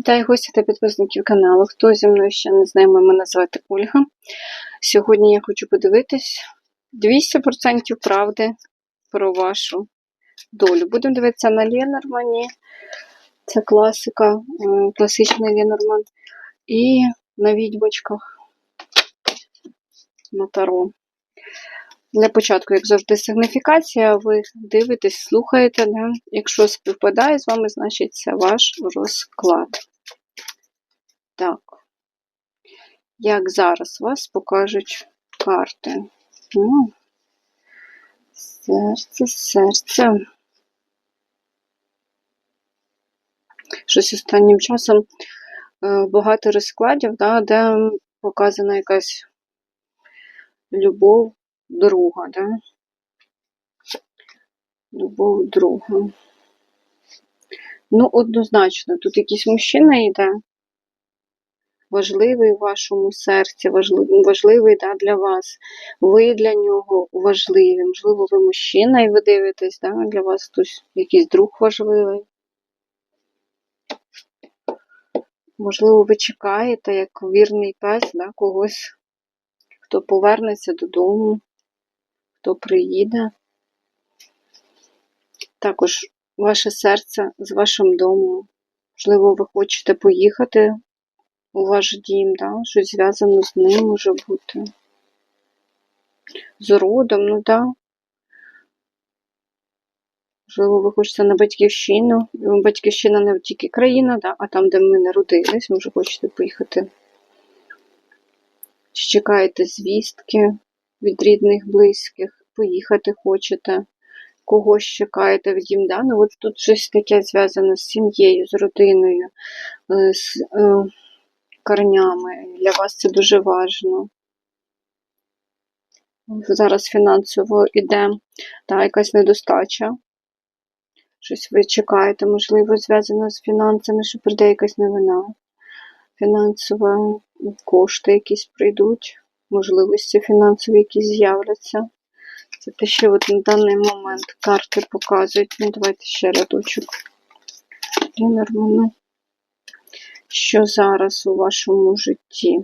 Вітаю гості та підписників каналу. Хто зі мною ще не знає, мене звати Ольга. Сьогодні я хочу подивитись 200% правди про вашу долю. Будемо дивитися на Ленормані. Це класика, е, класичний Ленорман. І на відьмочках на Таро. Для початку, як завжди, сигніфікація, ви дивитесь, слухаєте. Да? Якщо співпадає з вами, значить це ваш розклад. Так, як зараз вас покажуть карти. Ну, серце, серце. Щось останнім часом е, багато розкладів, да, де показана якась любов друга, да? Любов друга. Ну, однозначно, тут якийсь мужчина йде, важливий в вашому серці, важливий, важливий да, для вас. Ви для нього важливі. Можливо, ви мужчина і ви дивитесь, да, для вас хтось якийсь друг важливий. Можливо, ви чекаєте, як вірний пес, да, когось, хто повернеться додому, хто приїде. Також ваше серце з вашим домом. Можливо, ви хочете поїхати ваш дім, да? щось зв'язано з ним може бути. З родом, ну так. Да. Можливо, ви хочете на батьківщину. Батьківщина не тільки країна, да? а там, де ми народились, може хочете поїхати. Чи чекаєте звістки від рідних, близьких, поїхати хочете, когось чекаєте від їм, да? ну от тут щось таке зв'язане з сім'єю, з родиною, з е, корнями. Для вас це дуже важливо. Зараз фінансово йде та, якась недостача. Щось ви чекаєте, можливо, зв'язано з фінансами, що прийде якась новина. Фінансова, кошти якісь прийдуть, можливості фінансові якісь з'являться. Це те, що от на даний момент карти показують. Ну, давайте ще рядочок. Нормально. Що зараз у вашому житті?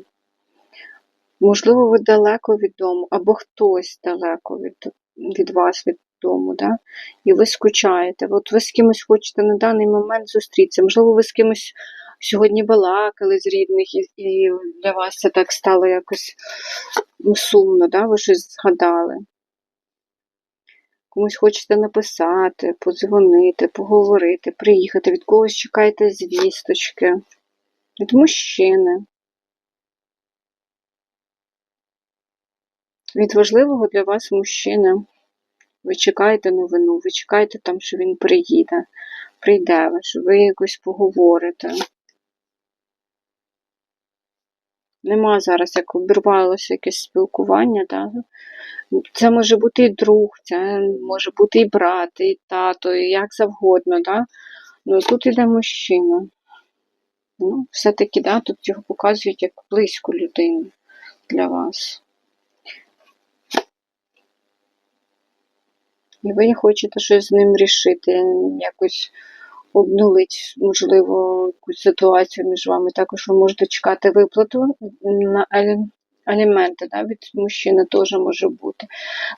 Можливо, ви далеко від дому, або хтось далеко від від вас, від дому, да? і ви скучаєте. От ви з кимось хочете на даний момент зустрітися. Можливо, ви з кимось сьогодні балакали з рідних, і, і для вас це так стало якось сумно, да? ви щось згадали. Комусь хочете написати, подзвонити, поговорити, приїхати, від когось чекаєте звісточки, від мужчини. Від важливого для вас мужчини. Ви чекаєте новину, ви чекаєте там, що він приїде, прийде, що ви якось поговорите. Нема зараз, як обірвалося якесь спілкування. Да? Це може бути і друг, це може бути і брат, і тато, і як завгодно. Да? Ну тут іде мужчина. Ну, Все-таки да, тут його показують як близьку людину для вас. І ви хочете щось з ним рішити, якось обнулити, можливо, якусь ситуацію між вами. Також ви можете чекати виплату на аліменти да, від мужчини теж може бути.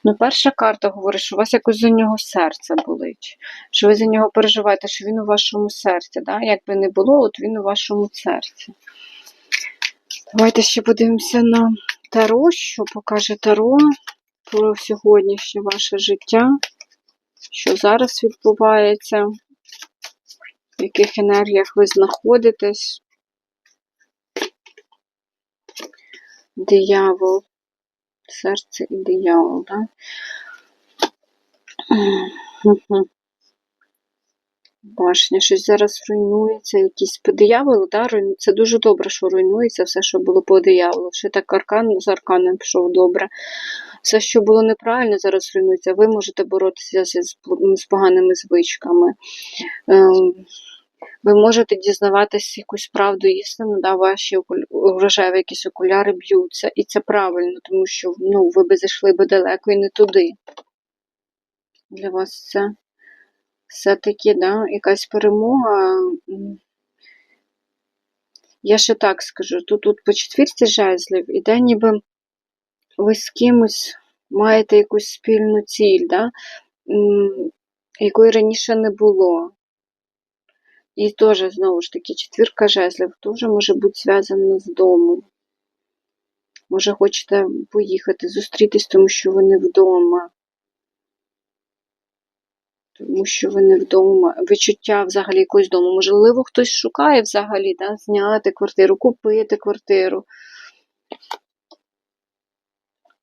Ну, перша карта говорить, що у вас якось за нього серце болить, що ви за нього переживаєте, що він у вашому серці. Да? Як би не було, от він у вашому серці. Давайте ще подивимося на Таро, що покаже Таро про сьогоднішнє ваше життя, що зараз відбувається, в яких енергіях ви знаходитесь. Диявол, серце і диявол, так? Да? Башня, щось зараз руйнується, якісь по дияволу, да, це дуже добре, що руйнується все, що було по дияволу. Ще так аркан з арканом пішов добре. Все, що було неправильно, зараз руйнується. Ви можете боротися з, поганими звичками. Ви можете дізнаватися якусь правду істину, да, ваші рожеві якісь окуляри б'ються. І це правильно, тому що ну, ви би зайшли би далеко і не туди. Для вас це все-таки да, якась перемога. Я ще так скажу, тут, тут по четвірці жезлів іде ніби ви з кимось маєте якусь спільну ціль, да? якої раніше не було. І теж, знову ж таки, четвірка жезлів теж може бути зв'язана з домом. Може, хочете поїхати, зустрітись, тому що ви не вдома. Тому що ви не вдома. Відчуття взагалі якогось дому. Можливо, хтось шукає взагалі, да? зняти квартиру, купити квартиру.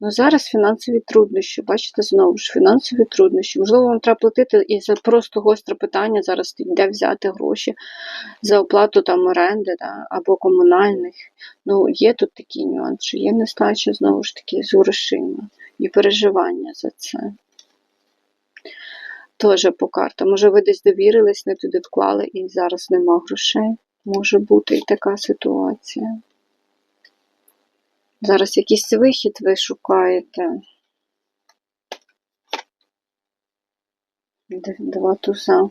Ну, зараз фінансові труднощі. Бачите, знову ж фінансові труднощі. Можливо, вам треба платити і за просто гостре питання зараз де взяти гроші за оплату там оренди да, або комунальних. Ну, є тут такі нюанси, є нестача знову ж таки з грошима і переживання за це. Теж по картам. Може, ви десь довірились, не туди вклали і зараз нема грошей. Може бути і така ситуація. Зараз якийсь вихід ви шукаєте. Два туза.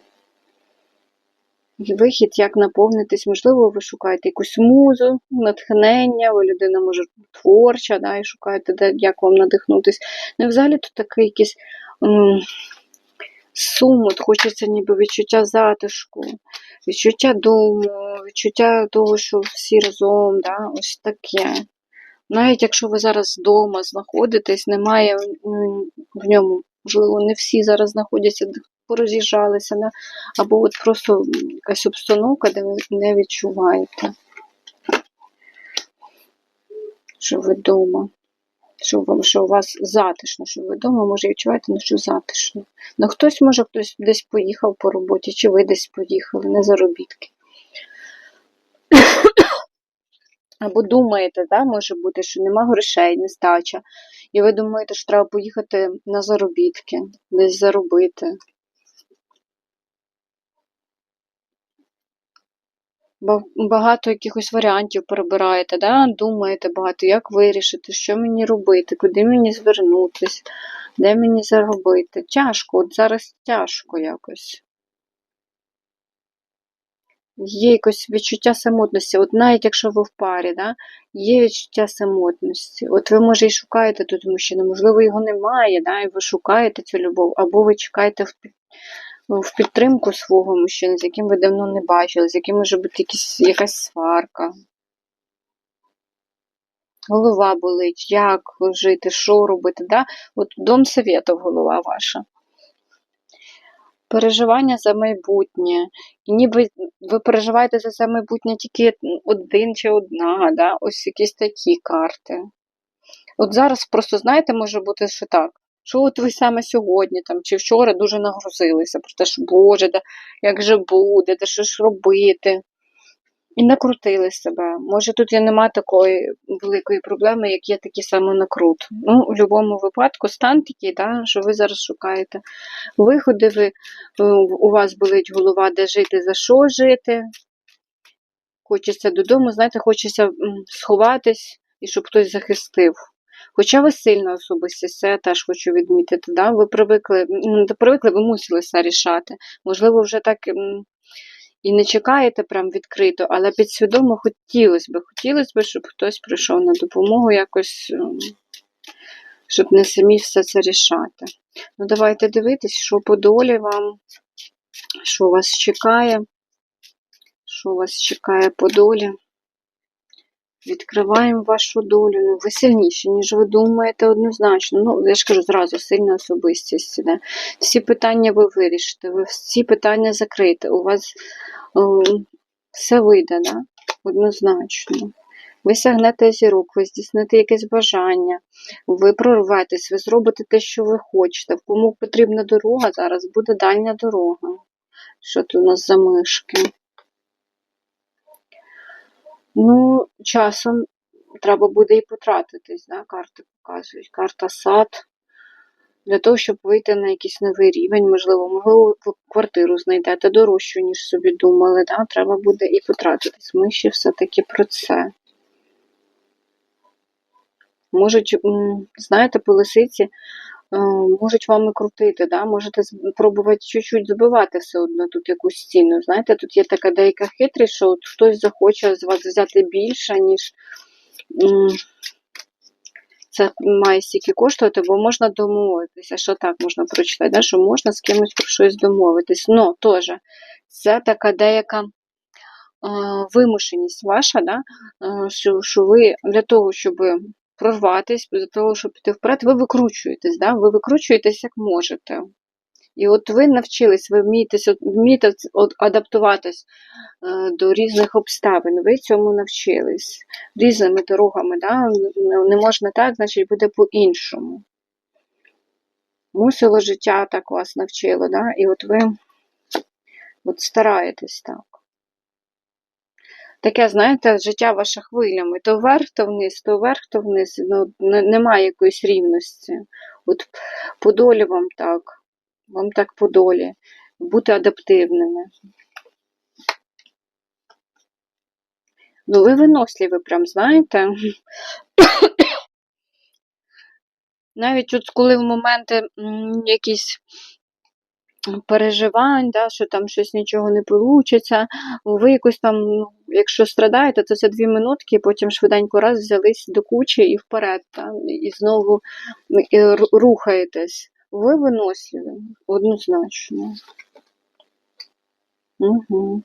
І вихід, як наповнитись, можливо, ви шукаєте якусь музу, натхнення, ви людина може творча, да, і шукаєте, де, як вам надихнутись. Ну, і взагалі тут такий якийсь м, сум, от хочеться ніби відчуття затишку, відчуття дому, відчуття того, що всі разом, да, ось таке. Навіть якщо ви зараз вдома знаходитесь, немає в ньому, можливо, не всі зараз знаходяться, пороз'їжджалися, або от просто якась обстановка, де ви не відчуваєте, що ви вдома. Що, вам, що у вас затишно, що ви вдома, може, відчуваєте, ну, що затишно. Ну, хтось, може, хтось десь поїхав по роботі, чи ви десь поїхали на заробітки. Або думаєте, да, може бути, що нема грошей, нестача. І ви думаєте, що треба поїхати на заробітки, десь заробити. Багато якихось варіантів перебираєте, да? думаєте багато, як вирішити, що мені робити, куди мені звернутись, де мені заробити. Тяжко, от зараз тяжко якось. Є якось відчуття самотності. От навіть якщо ви в парі, да, є відчуття самотності. От ви, може, і шукаєте тут мужчину, можливо, його немає, да, і ви шукаєте цю любов, або ви чекаєте в, в підтримку свого мужчини, з яким ви давно не бачили, з яким може бути якісь, якась сварка. Голова болить, як жити, що робити, да? От дом советов голова ваша. Переживання за майбутнє. І ніби ви переживаєте за це майбутнє тільки один чи одна, да? ось якісь такі карти. От зараз просто, знаєте, може бути, що так. Що от ви саме сьогодні там, чи вчора дуже нагрузилися про те, що Боже, да, як же буде, да що ж робити. І накрутили себе. Може, тут і нема такої великої проблеми, як є такий самий накрут. Ну, у будь-якому випадку стан такий, да, що ви зараз шукаєте виходи, ви, е, у вас болить голова, де жити, за що жити. Хочеться додому, знаєте, хочеться сховатись і щоб хтось захистив. Хоча ви сильна особистість, це я теж хочу відмітити. Да? Ви привикли, не привикли, ви мусили все рішати. Можливо, вже так і не чекаєте прям відкрито, але підсвідомо хотілося б, хотілося б, щоб хтось прийшов на допомогу якось, щоб не самі все це рішати. Ну, давайте дивитись, що по долі вам, що вас чекає, що вас чекає по долі. Відкриваємо вашу долю. Ну, ви сильніші, ніж ви думаєте, однозначно. Ну, я ж кажу, зразу сильна особистість. Да? Всі питання ви вирішите, ви всі питання закриєте. У вас ем, все вийде, да? однозначно. Ви сягнете зірок, ви здійсните якесь бажання, ви прорветесь, ви зробите те, що ви хочете. Кому потрібна дорога, зараз буде дальня дорога. Що тут у нас за мишки? Ну, часом треба буде і потратитись, да? карти показують. Карта сад. Для того, щоб вийти на якийсь новий рівень, можливо, можливо, квартиру знайдете дорожчу, ніж собі думали. Да? Треба буде і потратитись. Ми ще все-таки про це. Можуть, знаєте, по лисиці можуть вами крутити, да? можете з- пробувати чуть-чуть збивати все одно тут якусь стіну. Знаєте, тут є така деяка хитрість, що от хтось захоче з вас взяти більше, ніж це має стільки коштувати, бо можна домовитися, що так можна прочитати, да? що можна з кимось про щось домовитись. Но теж це така деяка е, вимушеність ваша, да? е, що, що ви для того, щоб прорватися, для того, щоб піти вперед, ви викручуєтесь, да? ви викручуєтесь як можете. І от ви навчились, ви вмієте, вмієте адаптуватись е, до різних обставин, ви цьому навчились різними дорогами, да? не можна так, значить буде по-іншому. Мусило життя так вас навчило, да? і от ви от стараєтесь так. Таке, знаєте, життя ваше хвилями. То вверх, то вниз, то вверх, то вниз. Ну, немає якоїсь рівності. От по долі вам так. Вам так по долі. Бути адаптивними. Ну, ви виносливі, прям, знаєте. Навіть от коли в моменти якісь переживань, да, що там щось нічого не вийде, ви якось там, ну, якщо страдаєте, то це дві минутки, потім швиденько раз взялись до кучі і вперед, та, і знову рухаєтесь. Ви виносливі, однозначно. Угу.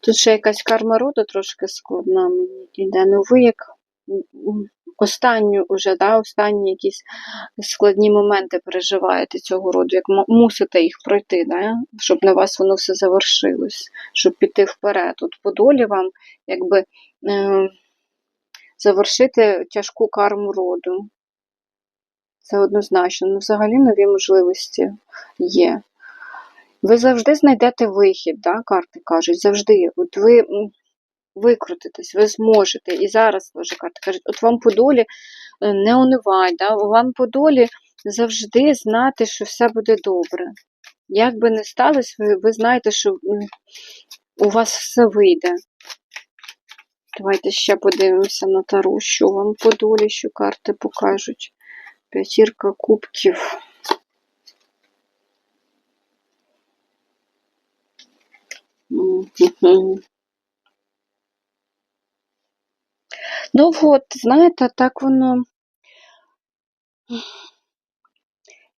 Тут ще якась карма роду трошки складна мені йде. Ну ви як останню уже, да, останні якісь складні моменти переживаєте цього роду, як мусите їх пройти, да, щоб на вас воно все завершилось, щоб піти вперед. От по долі вам якби е, завершити тяжку карму роду. Це однозначно. Ну, взагалі нові можливості є. Ви завжди знайдете вихід, да, карти кажуть, завжди. От ви м, викрутитесь, ви зможете. І зараз теж карти кажуть, от вам по долі е, не унивай, да, вам по долі завжди знати, що все буде добре. Як би не сталося, ви, ви знаєте, що у вас все вийде. Давайте ще подивимося на тару, що вам по долі, що карти покажуть. П'ятірка кубків. Ну от, знаєте, так воно.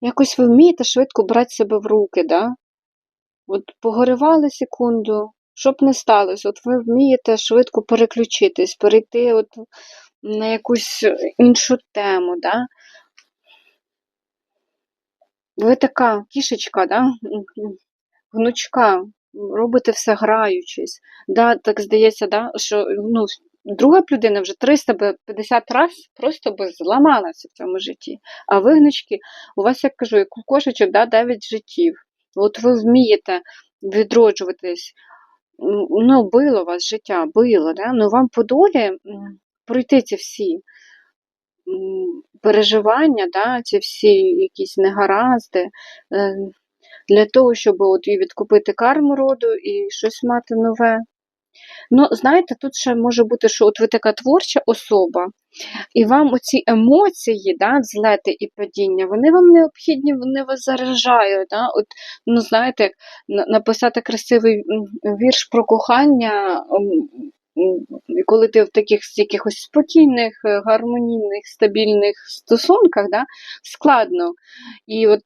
Якось ви вмієте швидко брати себе в руки, да? От погорювали секунду, щоб не сталося, от ви вмієте швидко переключитись, перейти от на якусь іншу тему, да? Ви така кішечка, да? Гнучка, робите все граючись. Да, так здається, да, що ну, друга б людина вже 350 разів просто би зламалася в цьому житті. А ви, гнучки, у вас, як кажу, як у кошечок, да, 9 життів. От ви вмієте відроджуватись. Ну, било вас життя, било, да? ну вам по долі пройти ці всі переживання, да, ці всі якісь негаразди, е, для того, щоб от і відкупити карму роду, і щось мати нове. Ну, знаєте, тут ще може бути, що от ви така творча особа, і вам оці емоції, да, злети і падіння, вони вам необхідні, вони вас заражають. Да? От, ну, знаєте, як написати красивий вірш про кохання, коли ти в таких якихось спокійних, е, гармонійних, стабільних стосунках, да, складно. І от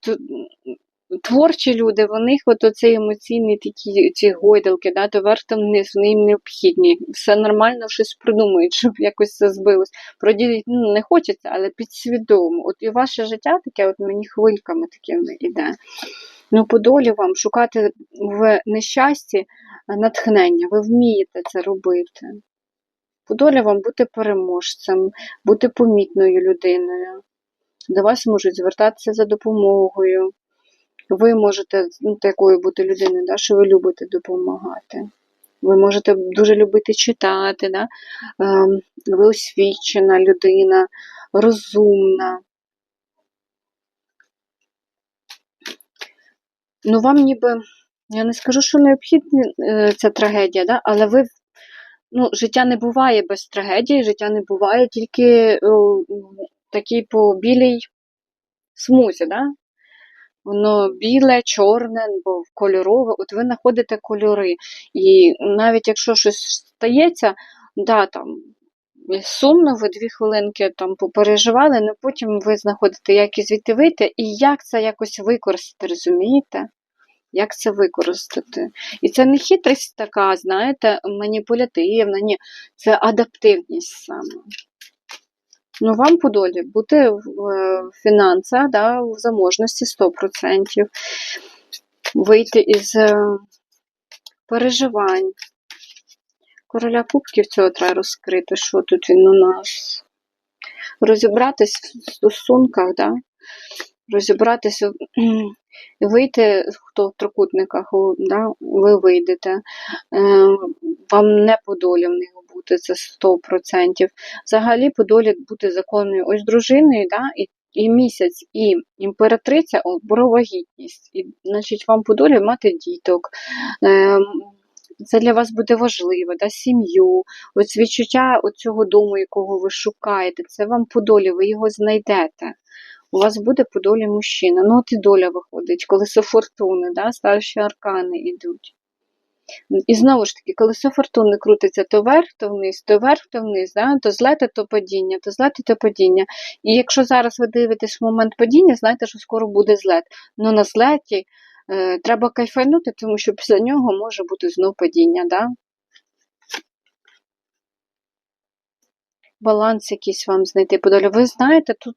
творчі люди, в них от оцей емоційний такі ці гойдалки, да, то вверх там вниз, вони їм необхідні. Все нормально щось придумають, щоб якось це збилось. Проділити ну, не хочеться, але підсвідомо. От і ваше життя таке, от мені хвильками такими іде. Ну, по долі вам шукати в нещасті натхнення, ви вмієте це робити. По долі вам бути переможцем, бути помітною людиною. До вас можуть звертатися за допомогою. Ви можете ну, такою бути людиною, да, що ви любите допомагати. Ви можете дуже любити читати, да? ем, ви освічена людина, розумна. Ну, вам ніби, я не скажу, що необхідна е, ця трагедія, да? але ви, ну, життя не буває без трагедії, життя не буває тільки о, такій по білій смузі, да? Воно біле, чорне, або кольорове, от ви знаходите кольори. І навіть якщо щось стається, да, там, сумно, ви дві хвилинки там попереживали, але потім ви знаходите, як і звідти вийти, і як це якось використати, розумієте? Як це використати? І це не хитрість така, знаєте, маніпулятивна, ні, це адаптивність саме. Ну, вам по долі бути в е, фінансах, да, в заможності 100%, вийти із е, переживань. Короля кубків цього треба розкрити, що тут він у нас. Розібратись в стосунках, да? розібратися, кхм, і вийти, хто в трикутниках, да? ви вийдете. Е, вам не по долі в них бути, це 100%. Взагалі по долі бути законною ось дружиною, да? і, і місяць, і імператриця про вагітність. І, значить, вам по долі мати діток. Е, це для вас буде важливо, да, сім'ю, ось відчуття цього дому, якого ви шукаєте, це вам по долі, ви його знайдете. У вас буде по долі мужчина. Ну, от і доля виходить, колесо фортуни, да, старші аркани йдуть. І знову ж таки, колесо фортуни крутиться то вверх, то вниз, то вверх, то вниз, да? то злете, то падіння, то злете, то падіння. І якщо зараз ви дивитесь момент падіння, знайте, що скоро буде злет. Ну на злеті е, треба кайфанути, тому що після нього може бути знов падіння. Да? Баланс якийсь вам знайти по долі. Ви знаєте, тут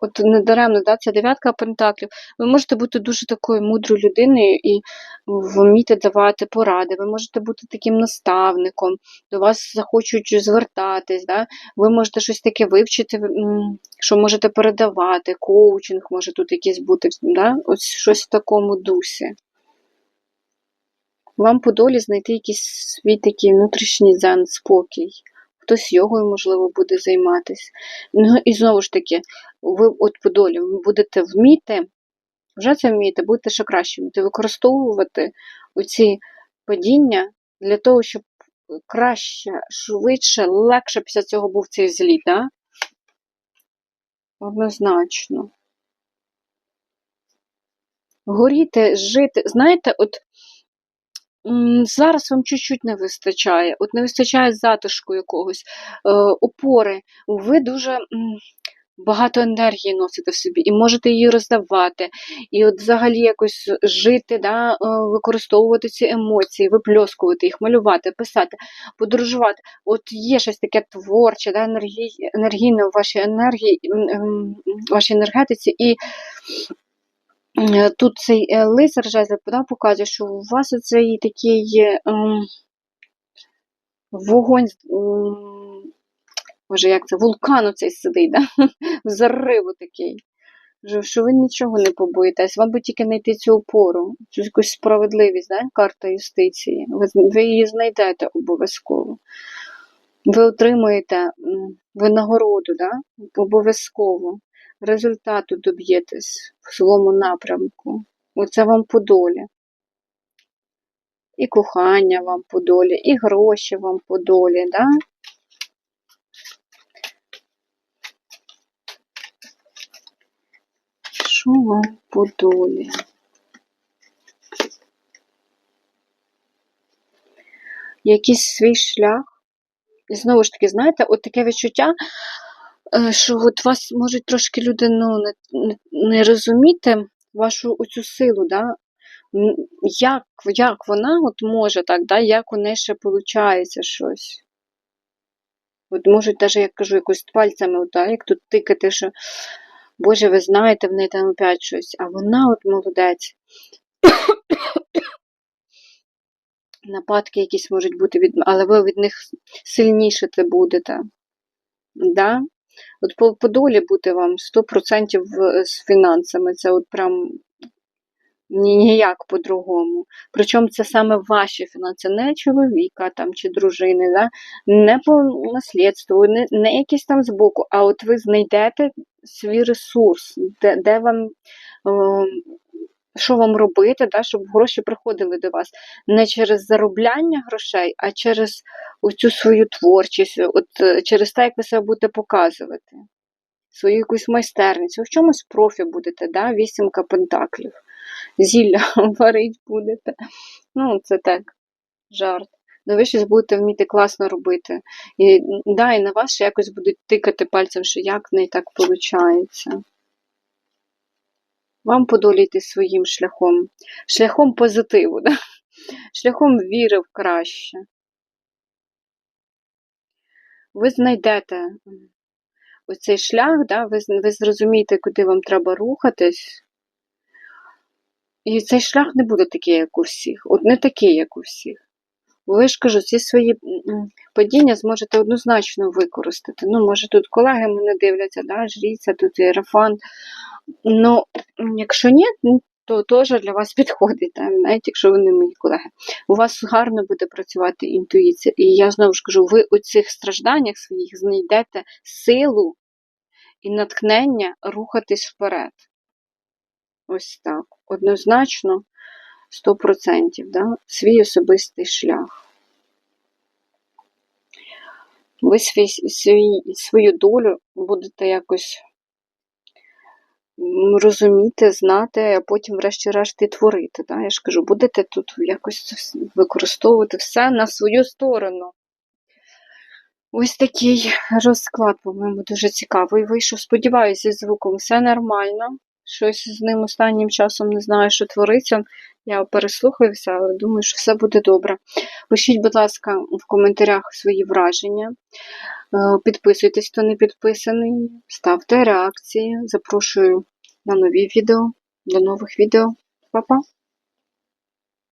от недаремно, да, це дев'ятка пентаклів. Ви можете бути дуже такою мудрою людиною і вміти давати поради. Ви можете бути таким наставником, до вас захочуть звертатись. Да? Ви можете щось таке вивчити, що можете передавати, коучинг може тут якийсь бути, да? ось щось в такому дусі. Вам по долі знайти якийсь свій такий внутрішній дзен, спокій. Хтось йогою, можливо, буде займатися. Ну і знову ж таки, ви от по долі будете вміти, вже це вмієте, будете ще краще вміти використовувати оці падіння для того, щоб краще, швидше, легше після цього був цей зліт, да? Однозначно. Горіти, жити. Знаєте, от зараз вам чуть-чуть не вистачає, от не вистачає затишку якогось, е, опори. Ви дуже м, багато енергії носите в собі і можете її роздавати. І от взагалі якось жити, да, е, використовувати ці емоції, випльоскувати їх, малювати, писати, подорожувати. От є щось таке творче, да, енергій, енергійне в вашій енергії, м, вашій енергетиці. І Тут цей е, лицар да, показує, що у вас оцей такий ем, вогонь, може, як це, вулкан оцей сидить, да? зариву такий. Що ви нічого не побоїтесь, вам би тільки знайти цю опору, цю якусь справедливість, да? карта юстиції. Ви, ви її знайдете обов'язково. Ви отримуєте винагороду, да? обов'язково результату доб'єтесь в своєму напрямку. Оце вам по долі. І кохання вам по долі, і гроші вам по долі, да? Що вам по долі? Якийсь свій шлях. І знову ж таки, знаєте, от таке відчуття, що от вас можуть трошки люди ну, не, не, не розуміти вашу оцю силу, да? Як, як вона от може так, да? як у неї ще виходить щось. От можуть навіть, як кажу, якось пальцями, от, да? як тут тикати, що Боже, ви знаєте, в неї там опять щось, а вона от молодець. Нападки якісь можуть бути, від... але ви від них сильніше це будете. Да? От по, по долі бути вам 100% з фінансами. Це от прям ніяк по-другому. Причому це саме ваші фінанси, не чоловіка там, чи дружини, да? не по наслідству, не, не якісь там збоку, а от ви знайдете свій ресурс, де, де вам. О, що вам робити, да, щоб гроші приходили до вас не через заробляння грошей, а через цю свою творчість, от е, через те, як ви себе будете показувати. свою якусь майстерність. Ви в чомусь профі будете, да? вісімка пентаклів. Зілля варить будете. Ну, це так, жарт. Ну, ви щось будете вміти класно робити. І, да, і на вас ще якось будуть тикати пальцем, що як в неї так виходить. Вам подоліти своїм шляхом, шляхом позитиву, да? шляхом віри в краще. Ви знайдете оцей шлях, да? ви, ви зрозумієте, куди вам треба рухатись. І цей шлях не буде такий, як у всіх. От не такий, як у всіх. Ви ж кажу, ці свої падіння зможете однозначно використати. Ну, може, тут колеги мене дивляться, да, жріця, тут іерафан. Ну, якщо ні, то теж для вас підходить, так, навіть якщо ви не мої колеги. У вас гарно буде працювати інтуїція. І я знову ж кажу, ви у цих стражданнях своїх знайдете силу і натхнення рухатись вперед. Ось так. Однозначно, 100%, да? свій особистий шлях. Ви свій, свій, свою долю будете якось розуміти, знати, а потім, врешті-решт, і творити. Да? Я ж кажу, будете тут якось використовувати все на свою сторону. Ось такий розклад, по-моєму, дуже цікавий вийшов. Сподіваюся, зі звуком все нормально. Щось з ним останнім часом не знаю, що твориться. Я переслухаюся, але думаю, що все буде добре. Пишіть, будь ласка, в коментарях свої враження. Е, Підписуйтесь, хто не підписаний, ставте реакції. Запрошую на нові відео. До нових відео. Па-па!